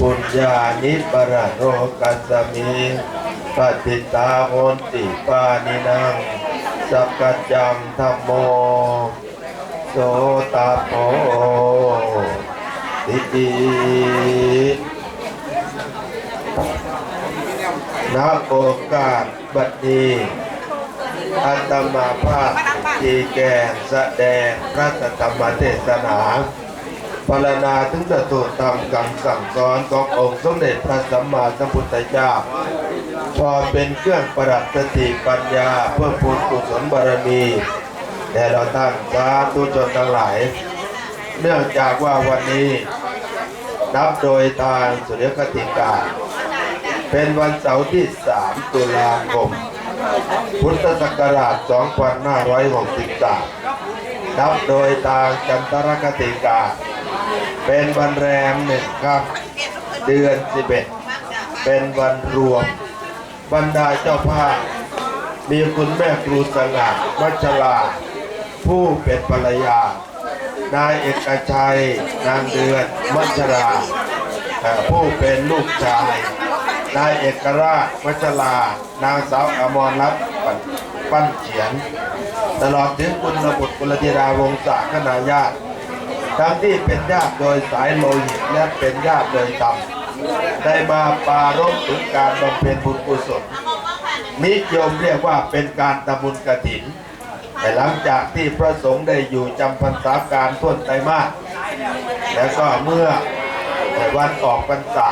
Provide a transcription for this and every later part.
ปุญญานิปรโรกัสมิปฏิตาโอนติปานินังสักกัจจังธรรมโมโสตาโพติตินับโอกาสบัดนี้อัตมาภาพที่แก่แสดงพระธรรมเทศนา พรรณนาถึงจะถูกตามคำสั่งสอนขององค์สมเด็จพระสัมมาสัมพุทธเจ้า พอเป็นเครื่องประดับสติปัญญาเพื่อพูนกุศลบารมีแด่เราท่านสาธุชนทั้งหลาย เนื่องจากว่าวันนี้ นับโดยทางสุริยคติกาเป็นวันเสาร์ที่ 3 ตุลาคม พุทธศักราช 2563 นับโดยทางจันทรคติกา เป็นวันแรมหนึ่งครับเดือนสิบเอ็ดเป็นวันรวมบรรดาเจ้าภาพมีคุณแม่ครูสง่าวัชราผู้เป็นภรรยานายเอกชัยนางเดือนวัชราผู้เป็นลูกชายนายเอกราชวัชรานางสาวอมรรัตน์ปั้นเขียน ตลอดถึงคุณระบุตรกุลธิราวงศาคณาญาติ ทั้งที่เป็นญาติโดยสายโลหิตและเป็นญาติโดยธรรมได้มาปารบถึงการบำเพ็ญบุญกุศลนิยมเรียกว่าเป็นการตำบุญกะถิน แต่หลังจากที่พระสงฆ์ได้อยู่จำพรรษาการต้นไตรมาสแล้วก็เมื่อวันออกพรรษา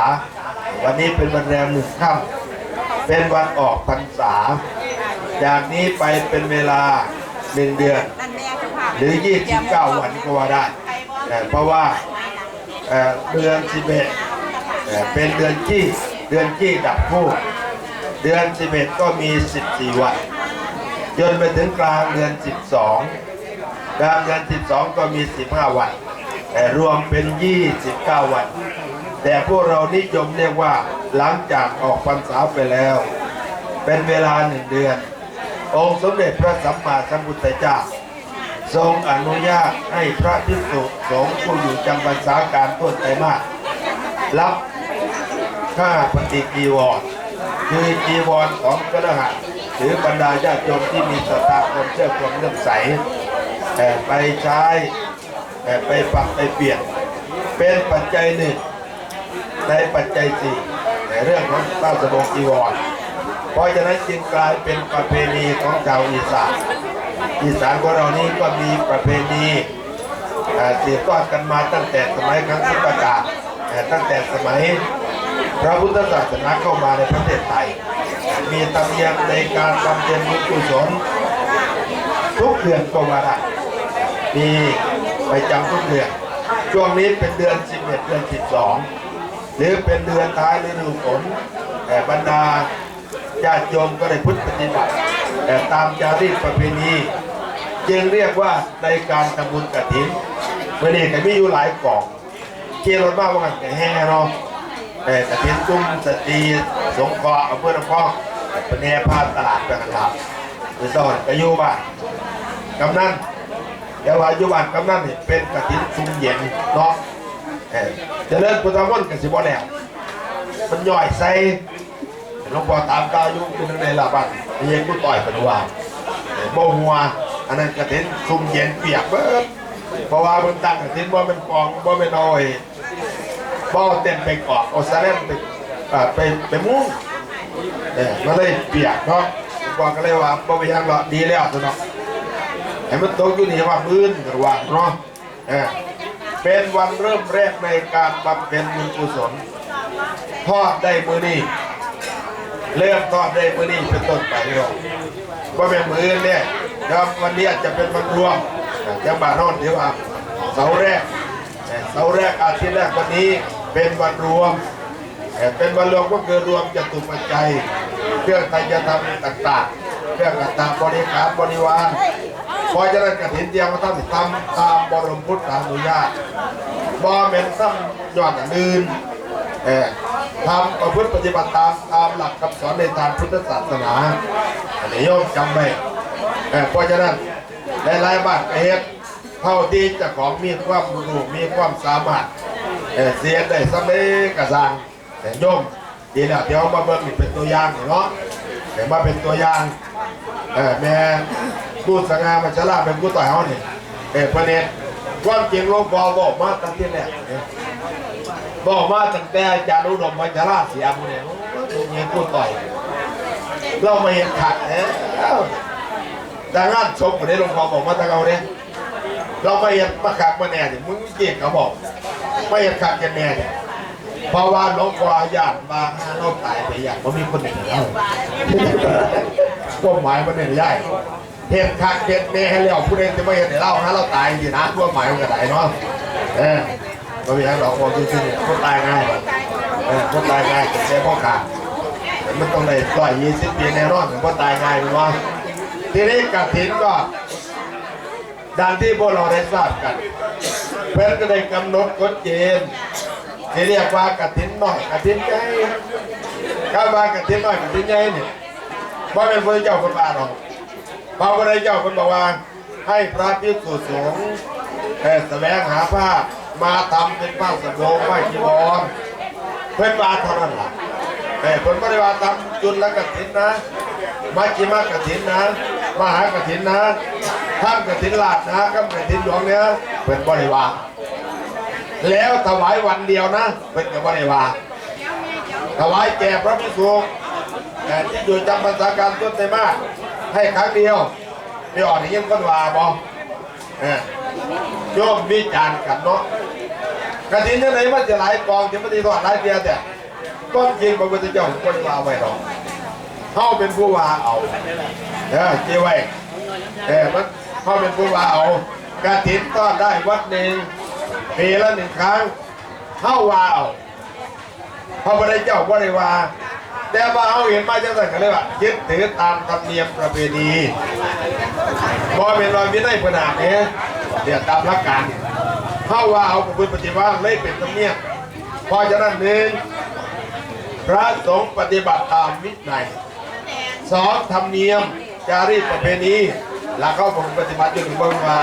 วันนี้เป็นวันแรมหนึ่งค่ำเป็นวันออกพรรษา จากนี้ไปเป็นเวลาหนึ่งเดือน หรือ 29 วันก็ว่าได้ เพราะว่าเดือน11เอ่อเป็นเดือนที่เดือนที่ดับผู้เดือน11ก็มี14วันจนไปถึงกลางเดือน12กลางเดือน12ก็มี15วันแต่รวมเป็น29วัน แต่พวกเรานิยมเรียกว่าหลังจากออกพรรษาไปแล้ว เป็นเวลาหนึ่งเดือน องค์สมเด็จพระสัมมาสัมพุทธเจ้า ทรงอนุญาตให้พระภิกษุสงฆ์ผู้อยู่จำพรรษาการต้นไตรมาสรับค่าปฏิกีวรคือจีวรของกระหัตหรือบรรดาญาติโยมที่มีศรัทธาความเชื่อความเลื่อมใสแต่ไปใช้แต่ไปปักไปเปลี่ยน เป็นปัจจัยหนึ่งในปัจจัยสี่ในเรื่องของข้าวสบงจีวรเพราะฉะนั้นจึงกลายเป็นประเพณีของชาวอีสาน อีสานของเรานี้ก็มีประเพณีเอ่อสืบทอดกันมาตั้งแต่สมัยครั้งพุทธกาลเอ่อตั้งแต่สมัยพระพุทธศาสนาเข้ามาในประเทศไทย มีตำเนียมในการบำเพ็ญบุญกุศลทุกเดือนก็ว่าได้มีไปจำทุกเดือน ช่วงนี้เป็นเดือน 11 เดือน 12 หรือเป็นเดือนท้ายฤดูฝนแต่บรรดาญาติโยมก็ได้พุทธปฏิบัติ แต่ตามจารีตประเพณีจึงเรียกว่าในการทำบุญกฐินเมื่อนี้ก็มีอยู่หลายกล่องเกี่ยวรถบ้าว่ากันแต่แห่เนาะแต่กฐินตุ้มสตรีสงเคราะห์อำเภอลำพองเป็นแห่ผ้าตลาดไปกันครับหรือสอนกอยู่บ้านกำนันเดี๋ยวว่ายู่บ้านกำนันนี่เป็นกฐินซุ่มเย็นเนาะเจะเลิกพุทธมนต์กันสิบ่แล้วมันย่อยใส่ ลวงพ่อตามกายุคือทั้งในลาบันมีเย็นกูต่อยกันว่าโมหัวอันนั้นกระเท็นซุ่มเย็นเปียกเบิดเพราะว่ามันตั้งกระเท็นว่าเป็นกองว่าเป็นอ้อยบ่เต็มไปเกาะเอาซาเล่มไปไปไปมุ้งเออมันเลยเปียกเนาะหลวงพ่อก็เลยว่าบ่ไปยังหรอดีแล้วเนาะให้มันตกอยู่นี่ว่ามื้นกันว่าเนาะเออเป็นวันเริ่มแรกในการบำเพ็ญบุญกุศลทอดได้มือนี้ เริ่มทอดได้มือนี้เป็นต้นไปหรอกว่าเป็นมือเนี่ยครับวันนี้จะเป็นวันรวมจังบาโนนที่ว่าเสาแรกเสาแรกอาทิตย์แรกวันนี้เป็นวันรวมเป็นวันรวมก็คือรวมจตุปัจจัยเครื่องไตรยธรรมต่างๆ เครื่องต่างๆบริการบริวารเพอจะได้กระถินเดียวมาทำทำตามบรมพุทธานุญาตบ่เป็นซ้ำยอดอันอื่นเออ ทำประพฤติปฏิบัติตามตามหลักคำสอนในทางพุทธศาสนาอันนี้โยมจำไว้เออเพราะฉะนั้นหลายๆบ้านเฮ็ดเท่าที่จะของมีความรู้มีความสามารถเออเสียได้สำเร็จกระสังแต่โยมดีแล้วเดี๋ยวมาเบิ่งเป็นตัวอย่างเนาะเดี๋ยวมาเป็นตัวอย่างเออแม่พูดสง่ามาชลาเป็นผู้ต่อยเฮานี่เออประเด็นความจริงหลวงพ่อบอกมาตั้งที่แรกเนี่ย บอกมาตั้งแต่อาจารย์อุดมวัชราเสียมเนี่ยมึงเห็นต่อยเราไม่เห็นขัดเอ้าแต่งานศพคนนี้หลวงพ่อบอกมาตั้งเอาเนี่ยเราไม่เห็นมาขัดมาแน่เนี่ยมึงเก่งเขาบอก ไม่เห็นขัดกันแน่เนี่ยเพราะว่าหลวงพ่อญาติมาหาเราตายไปอย่างมันมีคนหนึ่งแล้วก็หมายมันเนี่ยได้เห็นขัดเห็นแน่ให้เราผู้ใดจะไม่เห็นเล่าฮะเราตายอยู่นะทั่วหมายมันก็ได้เนาะเออ ไม่มีอะไรหรอกคนที่ที่คนตายง่ายเออคนตายง่ายแค่พ่อขาดมันต้องได้ต่อยยี่สิบปีแน่นอนถึงคนตายง่ายเป็นว่าทีนี้กฐินก็ดังที่พวกเราได้ทราบกัน เพื่อนก็ได้กำหนดกฎเกณฑ์ที่เรียกว่ากฐินหน่อยกฐินใหญ่ข้าวากฐินหน่อยกฐินใหญ่เนี่ยว่าเป็นพระเจ้าคนบ้าหรอกพระพุทธเจ้าคนบอกว่าให้พระภิกษุสงฆ์แสวงหาผ้า มาทำเป็นผ้าสบงผ้าจีวรเพื่อนมาเท่านั้นล่ะแต่ผลปฏิบัติทำจุลกฐินนะมัชฌิมกฐินนะมหากฐินนะท่านกฐินลาดนะกับกฐินหลวงเนี้ยเป็นบริวารแล้วถวายวันเดียวนะ เป็นกับบริวารถวายแก่พระภิกษุแต่ที่อยู่จำพรรษาการต้นในมากให้ครั้งเดียวไม่ออกอย่างนี้ก็ว่าบอเออโยมวิจารณ์กันเนาะ กระถินยังไงมันจะหลายกองจะไม่ได้ทอดหลายเดียแต่ก้อนจริงพระพุทธเจ้าคนว่าไว้หรอกเข้าเป็นผู้ว่าเอาเออเจ้ไว้เออมันเข้าเป็นผู้ว่าเอากระถินต้อนได้วัดหนึ่งปีละหนึ่งครั้งเข้าว่าเอาพระพุทธเจ้าบ่ได้ว่าแต่ว่าเขาเห็นมาจังสันกันเลยว่ายึดถือตามธรรมเนียมประเพณีพอเป็นรอยวินัยขนาดนี้เดี๋ยวตามหลักการ เข้าว่าเอาประพฤติปฏิบัติเลยเป็นธรรมเนียมเพอจะนั้นหนึ่งพระสงฆ์ปฏิบัติตามวินัยสองธรรมเนียมจารีตประเพณีแล้วก็ผมปฏิบัติจนถึงบื้องว่า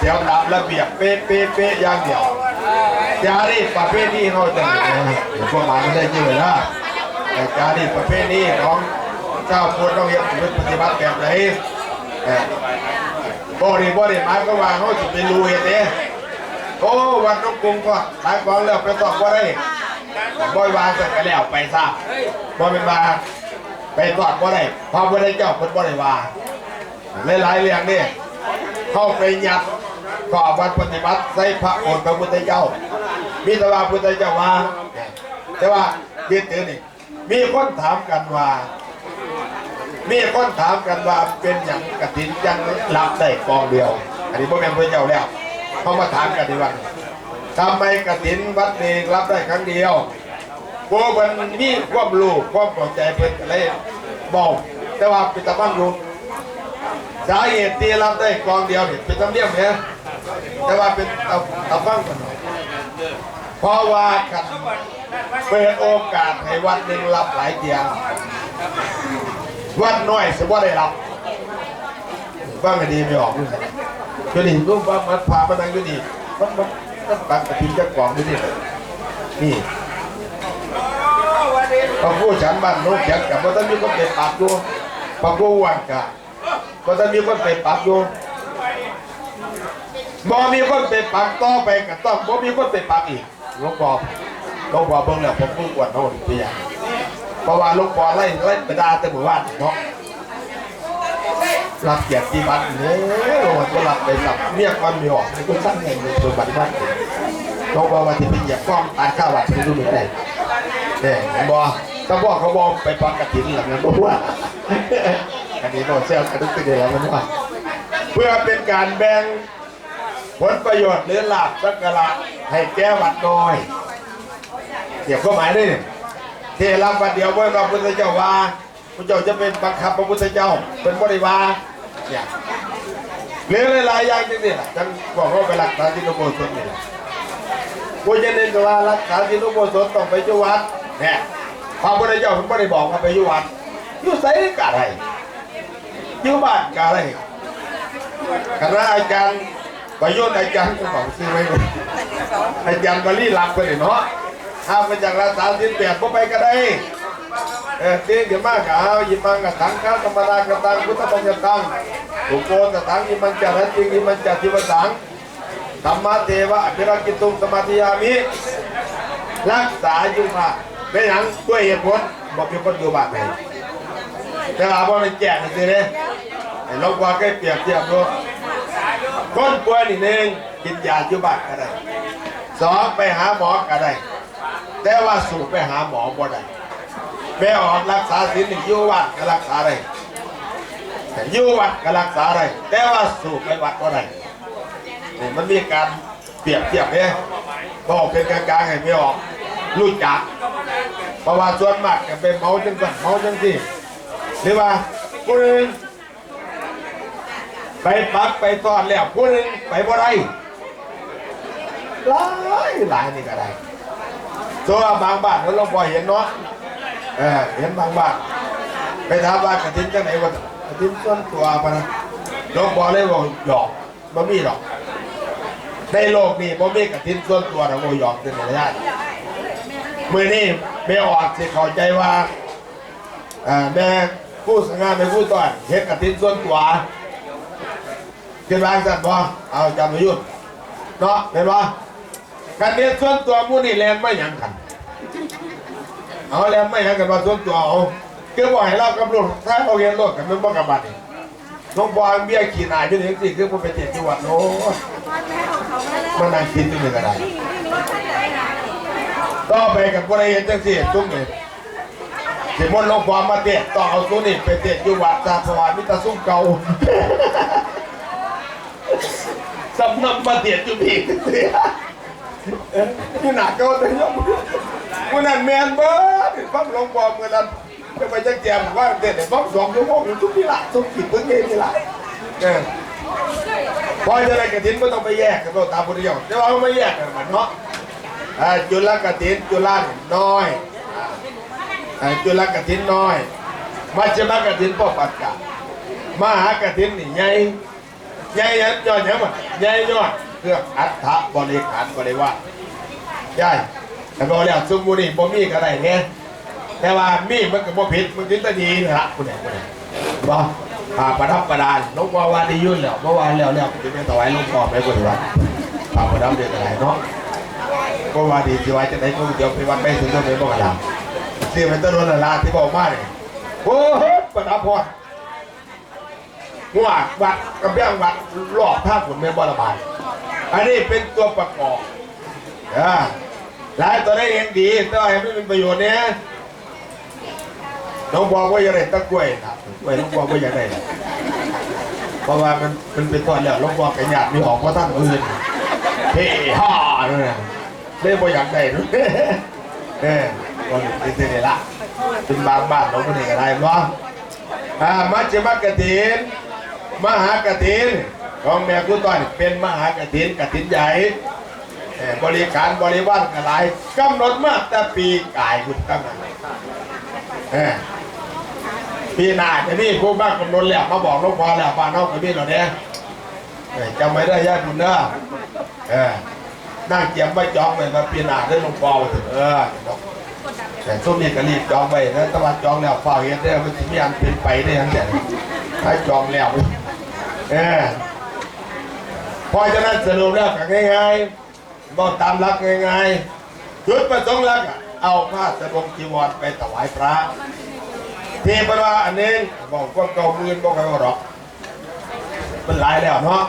เดี๋ยวตามระเบียบเป๊ะเป๊ะเป๊ะอย่างเดียวจารีตประเพณีเขาจะมีพวกหมายมันได้เยอะนะแต่จารีตประเพณีของเจ้าพุทธต้องเห็นปฏิบัติแบบไหนบ่ได้บ่ได้หมายก็ว่าเขาสิเป็นรูเฮ็ดเด้ โอ้วันนกกรุงก็ขายของแล้วไปตอบบ่ได้บ่อยวางใส่กันแล้วไปซะบ่เป็นว่าไปตอบบ่ได้พราะบ่ได้เจ้าเพิ่นบ่ได้ว่าหลายๆเรื่องนี่เข้าไปยัดก่อวันปฏิบัติใส่พระโอษฐ์พระพุทธเจ้า มีแต่ว่าพุทธเจ้าว่าแต่ว่าเด็ดเตือนี่มีคนถามกันว่า มีคนถามกันว่าเป็นอย่างกฐินยังรับได้กองเดียว อันนี้พ่อแม่นพระเจ้าแล้ว เขามาถามกันดีว่าทำไมกฐินวัดเองรับได้ครั้งเดียวพวกมันมีความรู้ความเข้าใจเพิ่นอะไรบอกแต่ว่าเป็นตะบังรู้สาเหตุที่รับได้กองเดียวนี่เป็นตำเนียมเนี่ยแต่ว่าเป็นตะตะบังกันหน่อยเพราะว่ากันเปิดโอกาสให้วัดหนึ่งรับหลายเตียงวัดน้อยสิว่าได้รับบ้างก็ดีไม่ออกเลย ก็นี่รูปว่ามันพามานั่งก็นี่มันมันมันปักกระถิ่นจะกล่องอยู่นี่นี่พระผู้ฉันบ้านโน้นเขียนกับพระท่านมีคนเตะปากอยู่พระผู้วันกะพระท่านมีคนเตะปากอยู่บ่มีคนเตะปากต่อไปก็ต้องบ่มีคนเตะปากอีกหลวงพ่อหลวงพ่อเบิ่งแล้วผมผู้อวดเขาเปียเพราะว่าลูกบอไล่ไล่ไปด่าแต่หมู่บ้านเนาะ รับเกียรติบัตรเนี่ยโอ้ก็รับไปสับเมียกความมีออกในก็สั้นเงินในตัวบัตรบ้านเขาบอกว่าที่เป็นเหยียบกล้องตายข้าววัดไปดูหนึ่งได้เนี่ยบอกถ้าบอกเขาบอกไปปักกระถิ่นหลังนั้นบอกว่าอันนี้โนเซลกระดุกกระเดียแล้วมันว่าเพื่อเป็นการแบ่งผลประโยชน์หรือลาบสักการะให้แก้วัดน้อยเกี่ยวข้อหมายด้วยเนี่เทรับวันเดียวเมื่อพระพุทธเจ้าว่า พระเจ้าจะเป็นบังคับพระพุทธเจ้า เป็นบริวารเนี่ยหรือหลายอย่างจริงๆจังบอกว่าไปหลักฐานที่นโมสดนี่แหละผู้จะเน้นก็ว่าหลักฐานที่นโมสดต้องไปจุวัดเนี่ยพระพุทธเจ้าผมไม่ได้บอกว่าไปยุวัดอยู่ไสกะไรอยู่บ้านกะไรคณะอาจารย์ประโยุทธ์อาจารย์ก็บอกซื้อไว้อนอาจารย์บรีหลักไปเลยเนาะถ้ามาจากรักษาสินแปดก็ไปก็ได้ เออตีเดี๋ยมากเอายิมังกับถังข้าธรรมดากระตังพุทธบัญญัตังถูกโกนกับถังยิมันจะรัตติยิมันจะทิวสังธรรมะเทวะอภิรักิตุงสมาธิยามิรักษาอยู่มาเป็นหยังด้วยเหตุผลบอกเป็นคนอยู่บ้านไหนแต่ว่าบ่ได้แจ้งสิเด้ให้ลองว่าใกล้เปรียบเทียบดูคนป่วยนี่หนึ่งกินยาอยู่บ้านก็ได้สองไปหาหมอก็ได้แต่ว่าสูบไปหาหมอบ่ได้ แม่ออกรักษาศีลนี่อยู่วัดก็รักษาได้อยู่วัดก็รักษาได้แต่ว่าสูบไปวัดก็ได้นี่มันมีการเปรียบเทียบเนี่ยบอกเป็นกลางๆให้ไม่ออกรู้จักเพราะว่าส่วนมากจะเป็นเมาจังสันเมาจังสิหรือว่าผู้หนึ่งไปปักไปตอนแล้วผู้หนึ่งไปบ่ได้หลายหลายนี่ก็ได้ตัวบางบ้านเราลองพอเห็นเนาะ เออเห็นบางบ้านไปถามว่ากระถินจังไหนวะกระถินส่วนตัวปะนะหลวงพ่อเลยบอกหยอกบ่มีหรอกในโลกนี้บ่มีกระถินส่วนตัวเราโมหยอกเป็นระยะมือนี้ไม่ออกสิเข้าใจว่าแม่ผู้สังงานแม่ผู้ต้อนเฮ็ดกระถินส่วนตัวคิดว่าจังบ่เอาจำประยุทธ์เนาะเห็นบ่กระถินส่วนตัวมู่นี่แลนไม่หยังกัน เอาแล้วไม่ให้กันมาส่วนตัวเอาคือบอกให้เรากำลังถ้าเราเรียนรถกันมันบ่กับบัตรน้องบอยเบี้ยขี่นายจนถึงสิคือผมไปเจ็ดจังหวัดโน้มันนั่งคิดอยู่นี่ก็ได้ต่อไปกับพวกเราเห็นจังสิจุ้มเลยสิมนต์หลวงพ่อมาเตะต่อเอาตัวนี้ไปเตะอยู่วัดตาพวามิตรซุ้มเก่าสำนักมาเตะจุบีเอ๊ะนี่หนักเก็จะยกมื่ อนั้นแมนเบิร์ดฟังหลวงพ่อเมื่อนั้นจะไปจังแจมว่าเด็ดฟังสองชั่วโมงทุกที่ละทุกที่เพิ่งเองนี่ละเออพอจะได้กระถินไม่ต้องไปแยกกันตามพุทธเจ้าแต่ว่าไม่แยกกันมันเนาะอ่าจุลกระถินจุลานน้อยอ่าจุลกระถินน้อยมัชฌิมกระถินพ่อปัจจามหากระถินนี่ใหญ่ใหญ่ยันยอดยังมันใหญ่ยอดเครื่ออัฐบริขารบริวารใหญ่ แต่บอกแล้วซุมบุรีบ่มีก็ได้เนี่ยแต่ว่ามีมันก็บ่ผิดมันถึงจะดีนะคุณไหนคุณไหนบ่ผ่าประทับประดานหลวงพ่อว่าดียุ่นแล้วเมื่อวานแล้วแล้วจะเป็นถวายหลวงพ่อไปคนวัดผ่าประทับเดือนอะไรเนาะก็ว่าดีสิว่าจะได้ก็เดี๋ยวไปวัดไปถึงต้องไปบอกกันซื้อไปต้นนลาที่บอกมาเนี่ยโอ้โหประทับพอดหัววัดกระเบี้ยงวัดรอบท่าฝนไม่บ่ระบายอันนี้เป็นตัวประกอบอ่า หลายตัวได้เองดีแต่ว่าไม่เป็นประโยชน์เนี่ยน้องบอกว่าอยาได้ตะกล้วยนะกล้วยน้องบอกว่าอย่าได้นะเพราะว่ามันมันเป็นตอนแล้วน้องบอกกันหยาดมีออกเพราะท่านอื่นเฮ้ฮ่าเนี่ยเลยบ่อยากได้ด้วยเออก็เป็นเท่าละเป็นบางบ้านเราไม่ได้อะไรบ้างอ่ามัจจมกถินมหากถินของแม่กุต้อยเป็นมหากถินกถินใหญ่ บริการบริวารกันหลายกำหนดมาแต่ปีกายคุณตั้งนั้นปีหน้าจะนี่ผู้บ้านกำหนดแล้วมาบอกหลูกพ่อแล้วบ้านนอกกับพี่เราเนี่ยจำไม่ได้ญาติคุณเนอะนั่งเจียมไว้จองไว้มาปีหน้าได้หลวงพ่อมาถึงเออแต่ส้มนี่ก็รีบจองไว้นะตะวันจองแล้วฝ้าเฮ็ดได้มันจะมีอันเป็นไปได้ยังไงถ้าจองแล้วเออพอจะนั้นสรุปแล้วก็ง่ายๆ บอกตามหลักง่ายๆจุดประสงค์หลักเอาผ้าสบงจีวรไปถวายพระที่เพระว่าอันนี้บอกว่าเก่ามื่นบอกว่าหรอกมันหลายแล้วเนาะ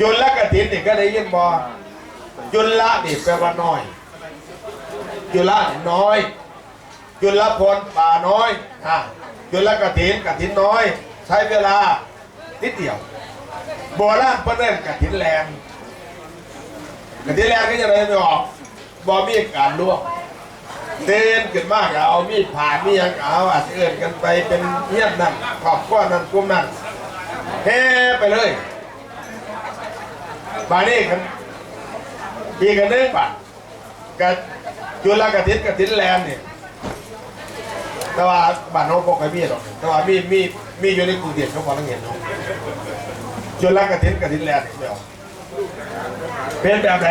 จุลกฐินนี่ก็ได้ยินบอจุลละนี่แปลว่าน้อย จุลนี่น้อย จุลพลป่าน้อยอะจุลกฐินกฐินน้อย ใช้เวลานิดเดียวโบราณเพิ่นเล่นกฐินแรง กะทิแรกก็จะเลยไม่ออกบอมีการลวกเต้นขึ้นมากเอามีดผ่านมียังเอาอัดเอื่นกันไปเป็นเฮี้ยนนั่นขอบก้อนนั่นกลุ่มนั่นเฮ้ไปเลยบานี่กันอีกกันหนึงบาทกับจุลกระตินกระตินแลนเนี่ยแต่ว่าบ้านน้องพกไอ้มีหรอกแต่ว่ามีมีมีอยู่ในกรุงเทพเขาพอต้องเห็นเนาะจุลกระตินกระตินแลนเนี่ยไม่เอา เป็นแบบไหน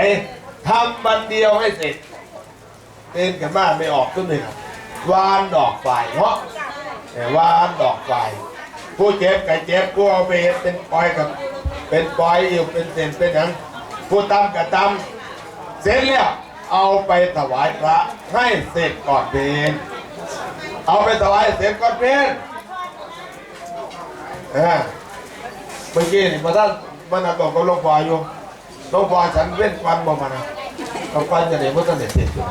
ทำวันเดียวให้เสร็จเต้นกันมาไม่ออกต้นหนึ่งวานดอกไฟเพราะแต่วานดอกไฟผู้เจ็บกับเจ็บผู้เอาไปเฮ็ดเป็นปอยกับเป็นปอยอิวเป็นเส้นเป็นหยังผู้ตำกับตำเสร็จแล้วเอาไปถวายพระให้เสร็จก่อนเพลนเอาไปถวายเสร็จก่อนเพลนเออเมื่อกี้นี่พระท่านมันน่ะบอกกับหลวงพ่ออยู่ หลวงพ่อฉันเว้นควันบ่มานะเอาควันจะได้เมื่อตอนเด็ดเสร็จอยู่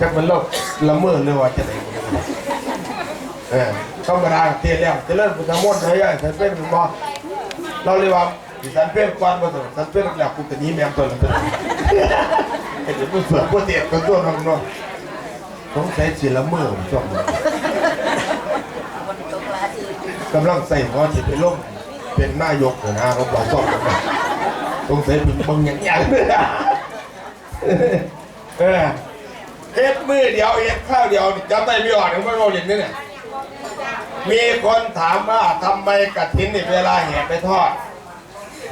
จักมันโลกละเมอเลยว่าจะไหนเออธรรมดาเทียนแล้วจะเล่นพุทธมนต์ให้ไอ้สันเป็นมันบ่เราเรียกว่าดิสันเป็นควันมาตัวสันเป็นแล้วกูจะหนีแมงตัวละตัวไอ้เดี๋ยวมึงเสือกูเตียดกันตัวน้องเนาะสงสัยสิละเมอช่วงนี้กำลังใส่หัวจิตไปลงเป็นหน้ายกเดี๋ยวนะเขาบอกซ่อมกันนะ สงสัยเป็นมึงอย่างเงี้ยเออเฮ็ดมือเดียวเฮ็ดข้าวเดียวจำได้ไม่ออกถึงไม่รู้อย่างนี้เนี่ยมีคนถามว่าทำไมกระถินนี่เวลาแห่ไปทอด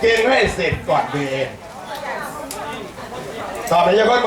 กินให้เสร็จก่อนเดือนตอบไปยังคน